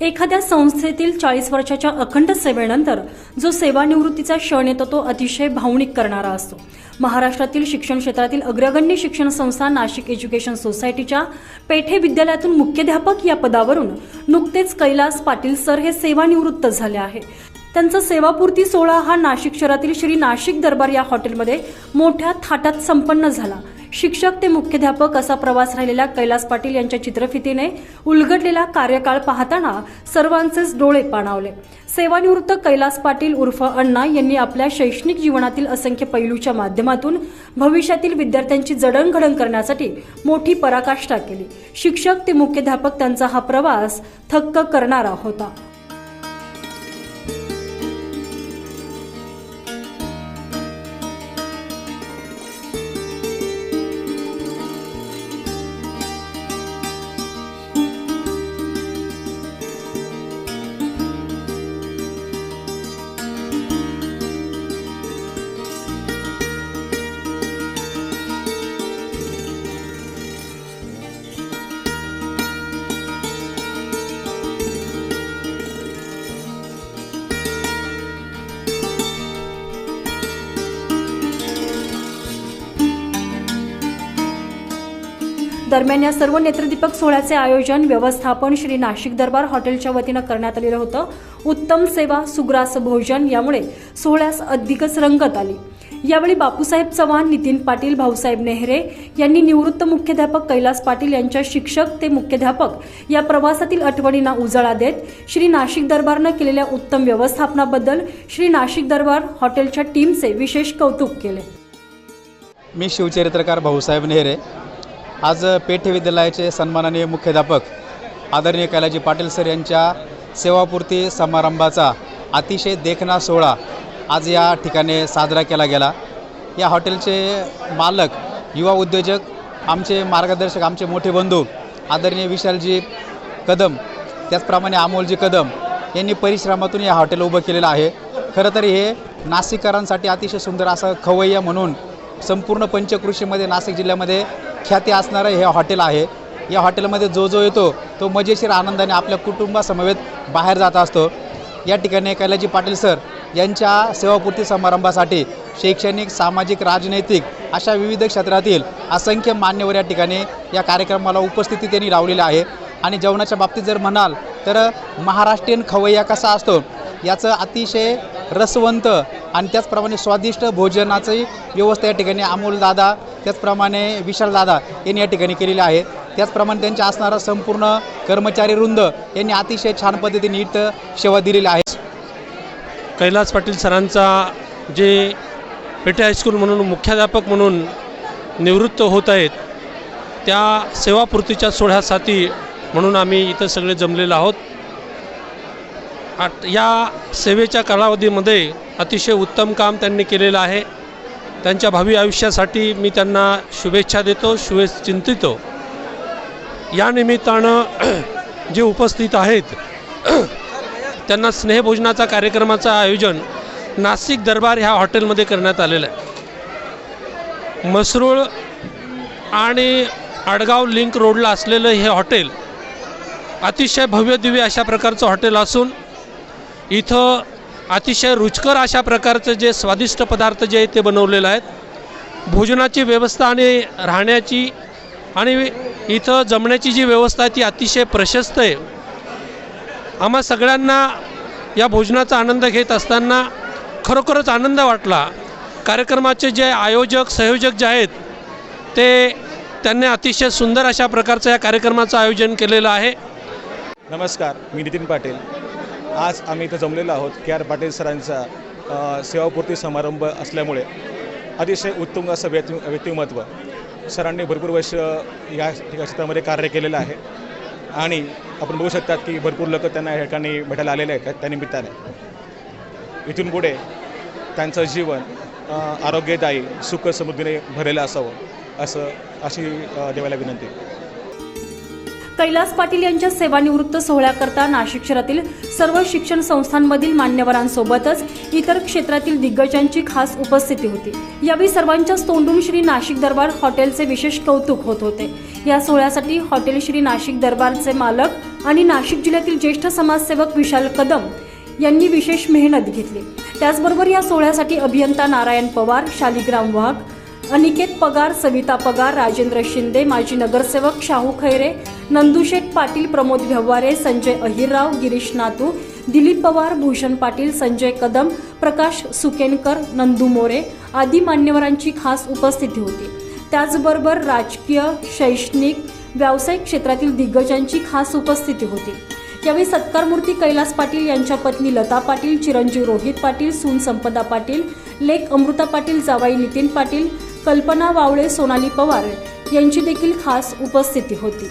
एखाद्या संस्थेतील चाळीस वर्षाच्या अखंड सेवेनंतर जो सेवानिवृत्तीचा क्षण येतो तो अतिशय भावनिक करणारा असतो. महाराष्ट्रातील शिक्षण क्षेत्रातील अग्रगण्य शिक्षण संस्था नाशिक एज्युकेशन सोसायटीच्या पेठे विद्यालयातून मुख्याध्यापक या पदावरून नुकतेच कैलास पाटील सर हे सेवानिवृत्त झाले आहे. त्यांचा सेवापूर्ती सोहळा हा नाशिक शहरातील श्री नाशिक दरबार या हॉटेलमध्ये मोठ्या थाटात संपन्न झाला. शिक्षक ते मुख्याध्यापक असा प्रवास राहिलेल्या कैलास पाटील यांच्या चित्रफितीने उलगडलेला कार्यकाळ पाहताना सर्वांचेच डोळे पाणावले. सेवानिवृत्त कैलास पाटील उर्फ अण्णा यांनी आपल्या शैक्षणिक जीवनातील असंख्य पैलूच्या माध्यमातून भविष्यातील विद्यार्थ्यांची जडणघडण करण्यासाठी मोठी पराकाष्ठा केली. शिक्षक ते मुख्याध्यापक त्यांचा हा प्रवास थक्क करणारा होता. दरम्यान या सर्व नेत्रदीपक सोहळ्याचे आयोजन व्यवस्थापन श्री नाशिक दरबार हॉटेलच्या वतीनं करण्यात आलेलं होतं. उत्तम सेवा सुग्रास भोजन यामुळे सोहळ्यास अधिकच रंगत आली. यावेळी बापूसाहेब चव्हाण नितीन पाटील भाऊसाहेब नेहरे यांनी निवृत्त मुख्याध्यापक कैलास पाटील यांच्या शिक्षक ते मुख्याध्यापक या प्रवासातील आठवणींना उजाळा देत श्री नाशिक दरबारनं केलेल्या उत्तम व्यवस्थापनाबद्दल श्री नाशिक दरबार हॉटेलच्या टीमचे विशेष कौतुक केले. मी शिवचरित्रकार भाऊसाहेब नेहरे आज पेठे विद्यालयाचे सन्माननीय मुख्याध्यापक आदरणीय कैलाजी पाटील सर यांच्या सेवापूर्ती समारंभाचा अतिशय देखणा सोहळा आज या ठिकाणी साजरा केला गेला. या हॉटेलचे मालक युवा उद्योजक आमचे मार्गदर्शक आमचे मोठे बंधू आदरणीय विशालजी कदम त्याचप्रमाणे अमोलजी कदम यांनी परिश्रमातून हे हॉटेल उभं केलेलं आहे. खरं तर हे नाशिककरांसाठी अतिशय सुंदर असं खवय्या म्हणून संपूर्ण पंचकृषीमध्ये नाशिक जिल्ह्यामध्ये ख्याती असणारं हे हॉटेल आहे. या हॉटेलमध्ये जो जो येतो तो मजेशीर आनंदाने आपल्या कुटुंबासमवेत बाहेर जात असतो. या ठिकाणी कैलाजी पाटील सर यांच्या सेवापूर्ती समारंभासाठी शैक्षणिक सामाजिक राजनैतिक अशा विविध क्षेत्रातील असंख्य मान्यवर या ठिकाणी या कार्यक्रमाला उपस्थिती त्यांनी लावलेली आहे. आणि जेवणाच्या बाबतीत जर म्हणाल तर महाराष्ट्रीयन खवय्या कसा असतो? याचं अतिशय रसवंत आणि त्याचप्रमाणे स्वादिष्ट भोजनाची व्यवस्था या ठिकाणी अमोलदादा त्याचप्रमाणे विशालदादा यांनी या ठिकाणी केलेली आहे. त्याचप्रमाणे त्यांच्या असणारा संपूर्ण कर्मचारी वृंद यांनी अतिशय छान पद्धतीने इथं सेवा दिलेली आहे. कैलास पाटील सरांचा जे पेठे हायस्कूल म्हणून मुख्याध्यापक म्हणून निवृत्त होत आहेत त्या सेवापूर्तीच्या सोहळ्यासाठी म्हणून आम्ही इथं सगळे जमलेलो आहोत. आट या सेवेच्या कालावधीमध्ये अतिशय उत्तम काम त्यांनी केलेलं आहे. त्यांच्या भावी आयुष्यासाठी मी त्यांना शुभेच्छा देतो शुभे चिंतितो. या निमित्तानं जे उपस्थित आहेत त्यांना स्नेहभोजनाचा कार्यक्रमाचं आयोजन नाशिक दरबार ह्या हॉटेलमध्ये करण्यात आलेलं आहे. मसरूळ आणि आडगाव लिंक रोडला असलेलं हे हॉटेल अतिशय भव्य दिव्य अशा प्रकारचं हॉटेल असून इथं अतिशय रुचकर अशा प्रकारचं जे स्वादिष्ट पदार्थ जे आहेत ते बनवलेलं आहेत. भोजनाची व्यवस्था आणि राहण्याची आणि इथं जमण्याची जी व्यवस्था आहे ती अतिशय प्रशस्त आहे. आम्हा सगळ्यांना या भोजनाचा आनंद घेत असताना खरोखरच आनंद वाटला. कार्यक्रमाचे जे आयोजक संयोजक जे आहेत ते त्यांनी अतिशय सुंदर अशा प्रकारचं या कार्यक्रमाचं आयोजन केलेलं आहे. नमस्कार मी नितीन पाटील. आज आम्ही इथं जमलेलो आहोत. के आर पाटील सरांचा सेवापूर्ती समारंभ असल्यामुळे अतिशय उत्तुंग असं व्यक्ति व्यक्तिमत्व सरांनी भरपूर वर्ष या क्षेत्रामध्ये कार्य केलेलं आहे. आणि आपण बघू शकतात की भरपूर लोक त्यांना या ठिकाणी भेटायला आलेले आहेत त्यानिमित्ताने इथून पुढे त्यांचं जीवन आरोग्यदायी सुख समृद्धीने भरलेलं असावं असं अशी देवाला विनंती. कैलास पाटील यांच्या सेवानिवृत्त सोहळ्याकरता नाशिक शहरातील सर्व शिक्षण संस्थांमधील मान्यवरांसोबतच इतर क्षेत्रातील दिग्गजांची खास उपस्थिती होती. यावेळी सर्वांच्याच तोंडून श्री नाशिक दरबार हॉटेलचे विशेष कौतुक होत होते. या सोहळ्यासाठी हॉटेल श्री नाशिक दरबारचे मालक आणि नाशिक जिल्ह्यातील ज्येष्ठ समाजसेवक विशाल कदम यांनी विशेष मेहनत घेतली. त्याचबरोबर या सोहळ्यासाठी अभियंता नारायण पवार शालिग्राम वाघ अनिकेत पगार सविता पगार राजेंद्र शिंदे माजी नगरसेवक शाहू खैरे नंदुशेठ पाटील प्रमोद व्यवहारे संजय अहिरराव गिरीश नातू दिलीप पवार भूषण पाटील संजय कदम प्रकाश सुकेनकर नंदू मोरे आदी मान्यवरांची खास उपस्थिती होती. त्याचबरोबर राजकीय शैक्षणिक व्यावसायिक क्षेत्रातील दिग्गजांची खास उपस्थिती होती. यावेळी सत्कारमूर्ती कैलास पाटील यांच्या पत्नी लता पाटील चिरंजीव रोहित पाटील सून संपदा पाटील लेख अमृता पाटील जावाई नितीन पाटील कल्पना वावळे सोनाली पवार यांची देखील खास उपस्थिती होती.